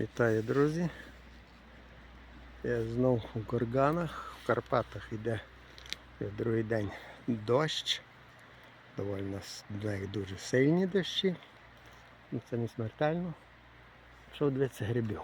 Вітаю, друзі. Я знов у Горганах. В Карпатах йде другий день дощ. Доволі навіть дуже сильні дощі. Ну, Це не смертельно. Що дивиться грибів.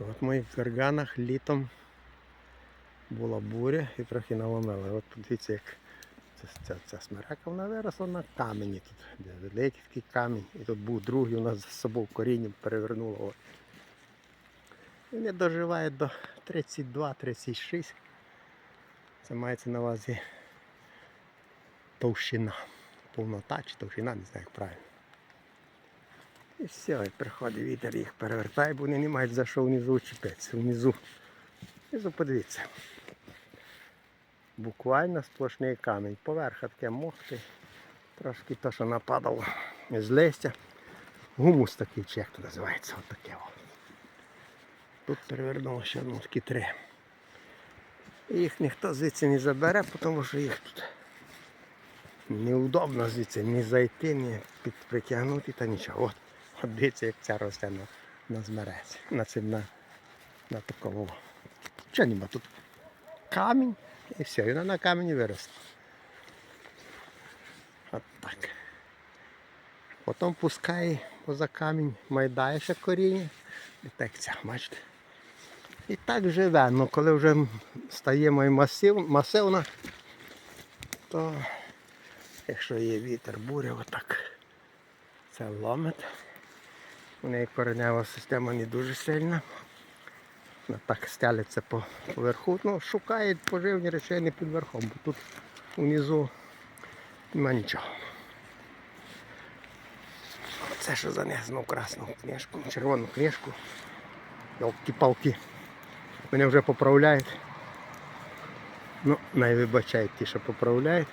От в моїх Горганах літом була буря і трохи наломила. От подивіться, як ця, ця, смерека вона виросла на камені тут. Великий камінь. І тут був другий, у нас з собою корінням перевернуло. Не доживає до 32-36. Це мається на увазі товщина. Повнота чи товщина, не знаю як правильно. І все, і приходить вітер їх перевертає, бо вони не мають за що внизу чіпитися. Внизу. Внизу подивіться. Буквально сплошний камінь. Поверха таке мохти. Трошки то, що нападало з листя. Гумус такий, чи як то називається, от таке. Тут перевернуло ще ну, такі три. Їх ніхто звідси не забере, тому що їх тут неудобно звідси ні зайти, ні притягнути та нічого. От, от дивіться, як ця росте на, на змерець. На цим на, на такому. Що ніби тут камінь і все, і вона на камені виросла. От так. Потім пускає поза камінь, майдає коріння. І так ця, бачите. І так живе. Ну коли вже стає моя масив, масивна, то якщо є вітер, буря, отак це ломить. У неї коренева система не дуже сильна. Вона так стелиться по поверху. Ну, шукає поживні речовини під верхом, бо тут внизу нема нічого. Це що занесено в красну книжку, червону книжку. Йолки-палки. Мене вже поправляють. Ну, най вибачають ті, що поправляють.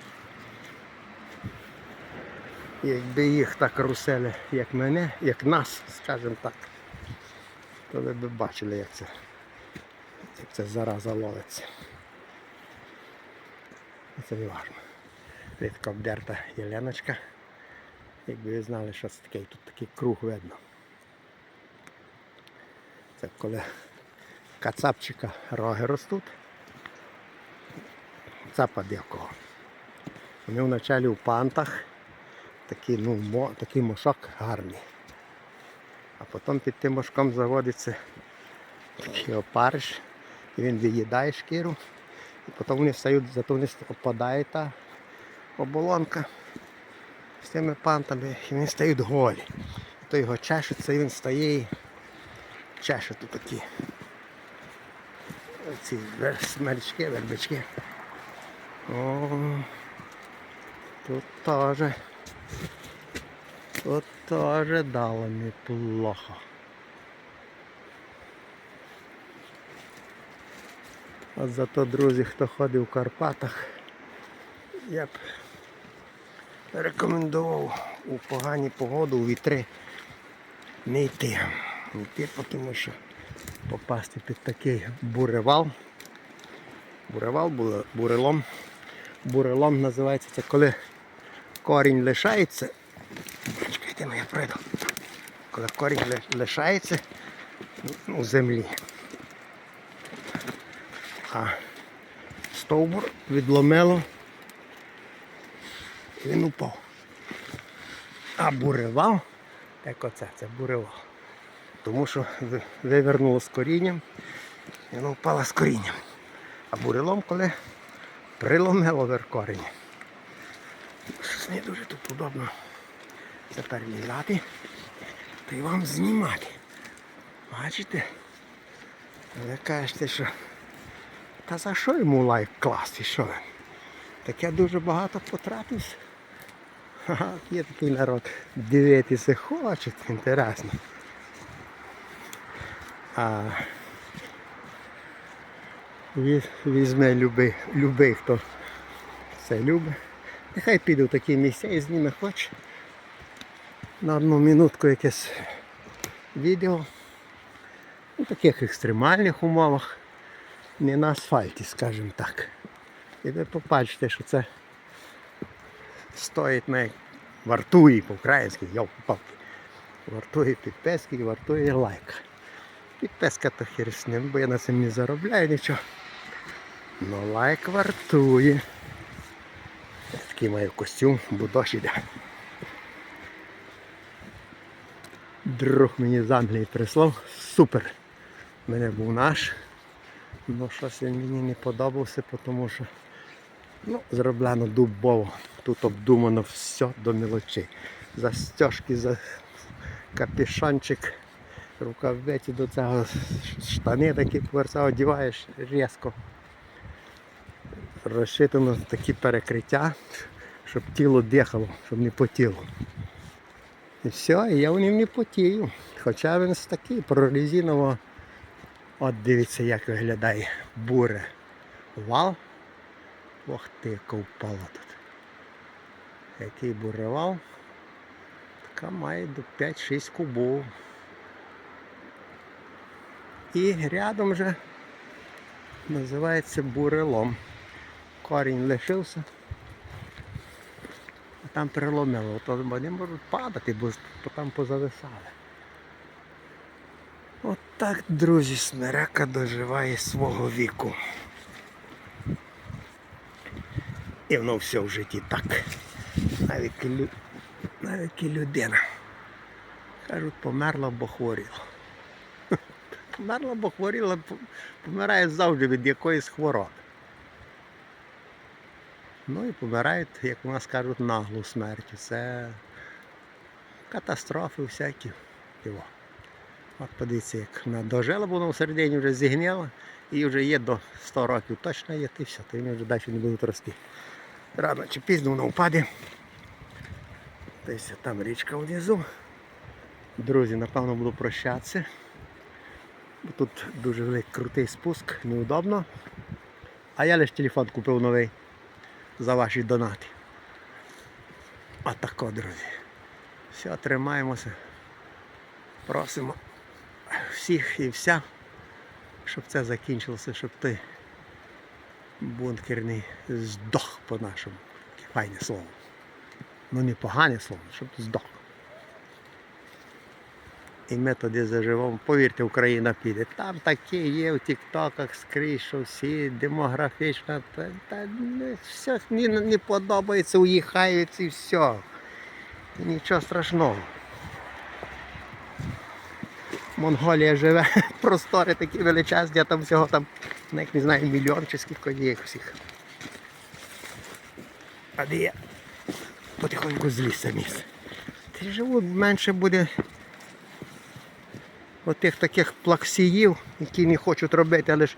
Якби їх так русели, як мене, як нас, скажімо так, то ви б бачили, як це, як це зараза ловиться. Це не важно. Рідко обдерта Єленочка. Якби ви знали, що це таке, тут такий круг видно. Це коли кацапчика роги ростуть. Цапа дякого. Вони вначалі в пантах, такий, ну, мо, такий мошок гарний. А потім під тим мошком заводиться такий опариш, і він виїдає шкіру. І потім вони стають, зато вони опадає та оболонка з тими пантами, і вони стають голі. То його чешеться і він стає і чеше тут такі. Ці смерчки, вербички. О, тут теж. Тут теж дало неплохо. От зато, друзі, хто ходив в Карпатах, я б рекомендував у погані погоду, у вітри не йти. Не йти, тому що попасти під такий буревал. Буревал, буре- бурелом. Бурелом називається це коли корінь лишається. Чекайте, ну я пройду. Коли корінь лишається у землі. А стовбур відломило. І він упав. А буревал, як оце, це буревал. Тому що вивернуло з корінням, і воно впало з корінням. А бурелом, коли приломило вер корінь. Щось не дуже тут удобно це перелізати та й вам знімати. Бачите? Ви кажете, що та за що йому лайк класти, що ви? Таке дуже багато потратився. Ха-ха, є такий народ. Дивитися хочуть, інтересно. А віз- візьме любий, любий, хто це любить. Нехай піде в такі місця і зніме хоч на одну минутку якесь відео. У таких екстремальних умовах. Не на асфальті, скажімо так. І ви побачите, що це стоїть на вартує по-українськи, йоп палки Вартує підписки і вартує лайк. Підписка то ним, бо я на цим не заробляю нічого. Ну лайк вартує. Я такий маю костюм, бо іде. Друг мені з Англії прислав. Супер. У мене був наш. Ну щось він мені не подобався, тому що ну, зроблено дубово. Тут обдумано все до мілочей. Застежки, за капюшончик, рукавиці до цього, штани такі поверса одіваєш різко. Розшитано такі перекриття, щоб тіло дихало, щоб не потіло. І все, і я в ним не потію. Хоча він з такий прорезиново. От дивіться, як виглядає буре. Вал. Ох ти, яка впала тут. Який буревал. Така має до 5-6 кубов. І рядом же називається бурелом. Корінь лишився. А там переломило, то вони можуть падати, бо там позависали. Так, друзі, смерека доживає свого віку. І воно все в житті так. Навіть, і навіть і людина. Кажуть, померла, бо хворіла. Померла, бо хворіла, помирає завжди від якоїсь хвороби. Ну і помирають, як у нас кажуть, наглу смертю. Це катастрофи всякі. Його. От подивіться, як вона дожила, бо вона всередині вже зігніла і вже є до 100 років. Точно є, і все, то вони вже далі не будуть рости. Рано чи пізно воно впаде. Десь там річка внизу. Друзі, напевно, буду прощатися. Бо тут дуже великий крутий спуск, неудобно. А я лише телефон купив новий за ваші донати. Отако, друзі. Все, тримаємося. Просимо всіх і вся, щоб це закінчилося, щоб ти бункерний здох по-нашому. Таке Файне слово. Ну не погане слово, щоб здох. І ми тоді заживемо. Повірте, Україна піде. Там такі є в тіктоках скрізь, що всі демографічно, та, та не, все не, не подобається, уїхають і все. Нічого страшного. Монголія живе, простори такі величезні, а там всього там, ну, як не знаю, мільйон чи скільки є їх всіх. А де я потихоньку з лісу міс. Ти живу менше буде отих таких плаксіїв, які не хочуть робити, але ж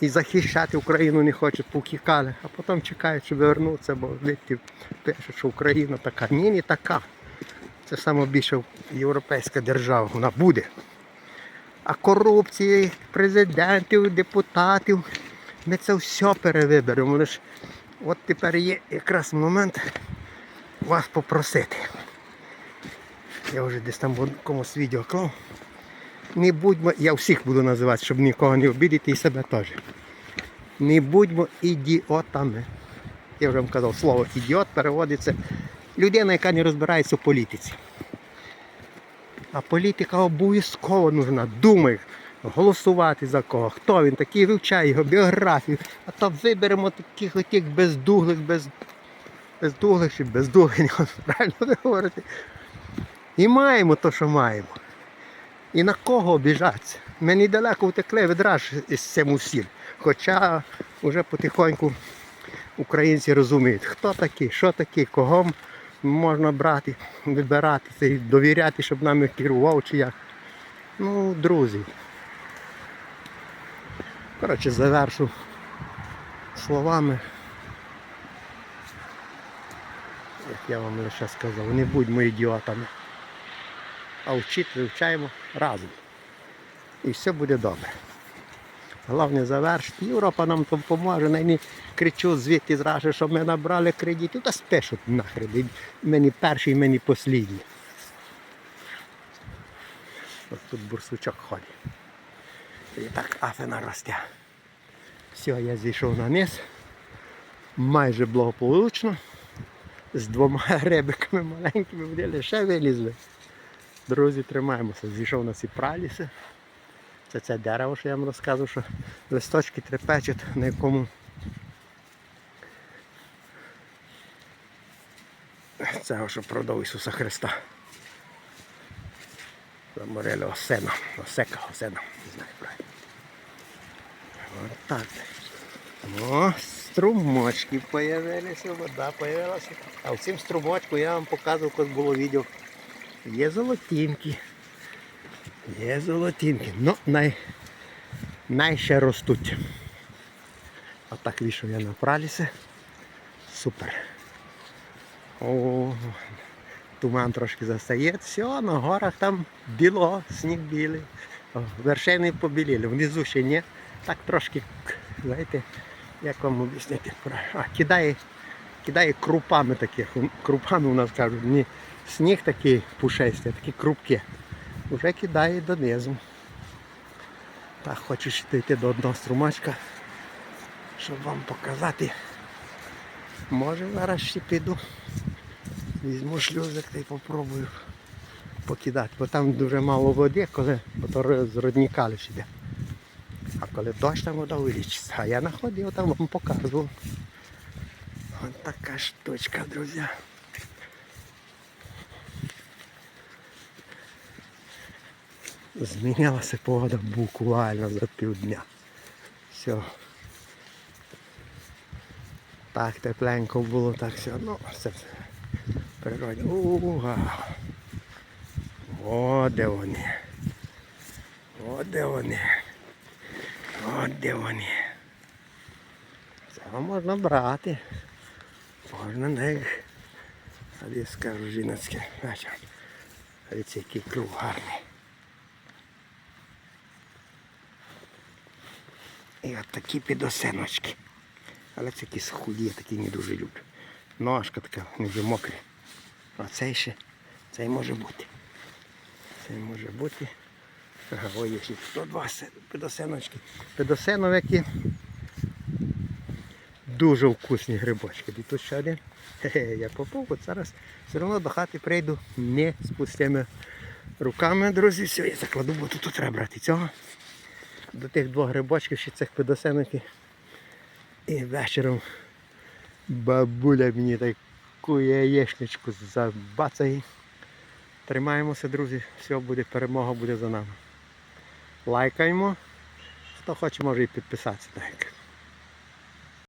і захищати Україну не хочуть, повтікали, а потім чекають, щоб вернутися, бо звідти пишуть, що Україна така. Ні, не така. Це найбільша європейська держава, вона буде. А корупції президентів, депутатів, ми це все перевиберемо. Лиш от тепер є якраз момент вас попросити. Я вже десь там комусь відео клав. Не будьмо, я всіх буду називати, щоб нікого не обідати і себе теж. Не будьмо ідіотами. Я вже вам казав, слово ідіот переводиться людина, яка не розбирається в політиці. А політика обов'язково нужна. Думай, голосувати за кого, хто він такий, вивчай його біографію. А то виберемо таких отих бездуглих, без, бездуглих чи бездуглих, правильно ви говорите. І маємо те, що маємо. І на кого обіжатися? Ми недалеко втекли від раж із цим усім. Хоча вже потихоньку українці розуміють, хто такий, що такий, кого можна брати, вибирати це і довіряти, щоб нами керував чи як. Ну, друзі. Коротше, завершу словами. Як я вам лише сказав, не будьмо ідіотами. А вчити вивчаємо разом. І все буде добре. Головне завершити. Європа нам там поможе, не кричу звідти зразу, що ми набрали кредитів, та спишуть нахрен. І Ми не перші, ми. Ось тут бурсучок ходить. І так афина росте. Все, я зійшов на низ. Майже благополучно. З двома рибиками маленькими лише вилізли. Друзі, тримаємося. Зійшов на ці праліси. Це це дерево, що я вам розказував, що листочки трепечуть, на якому це що продав Ісуса Христа. Заморели осена, осека, осена, не знаю правильно. От так. О, струмочки появилися, вода появилася. А в цім струмочку я вам показував, коли було відео. Є золотінки. Є золотінки. Ну, най, най ще ростуть. Отак вийшов я на пралісі. Супер. О, туман трошки застає. Все, на горах там біло, сніг білий. Вершини побіліли, внизу ще ні. Так трошки, знаєте, як вам об'яснити? А, кидає, кидає крупами таких. Крупами у нас кажуть, не сніг такий пушистий, а такі крупки. Уже кидає донизу. Так, хочу ще дійти до одного струмачка, щоб вам показати. Може зараз ще піду. Візьму шлюзик та й попробую покидати, бо там дуже мало води, коли бо з родника лише. А коли дощ там вода вилічиться. А я знаходив, там вам показував. Ось така штучка, друзі. Змінилася погода буквально за півдня. Все. Так тепленько було, так все. Ну, все природі. Уга. О, де вони. О, де вони. О, де вони. Це можна брати. Можна на їх. А я скажу жіночки. Бачите, який круг гарний. І от такі підосеночки. Але це якісь худі, я такі не дуже люблю. Ножка така, ніби мокрі. А цей ще, цей може бути. Цей може бути. Ой, є ще 102 се- підосеночки. Підосеновики. Дуже вкусні грибочки. І тут ще один. Хе-хе, я попав, зараз все одно до хати прийду не з пустими руками, друзі. Все, я закладу, бо тут треба брати цього. До тих двох грибочків ще цих підосеників. І вечором бабуля мені таку яєчничку забацає. Тримаємося, друзі, все буде, перемога буде за нами. Лайкаємо. Хто хоче, може і підписатися.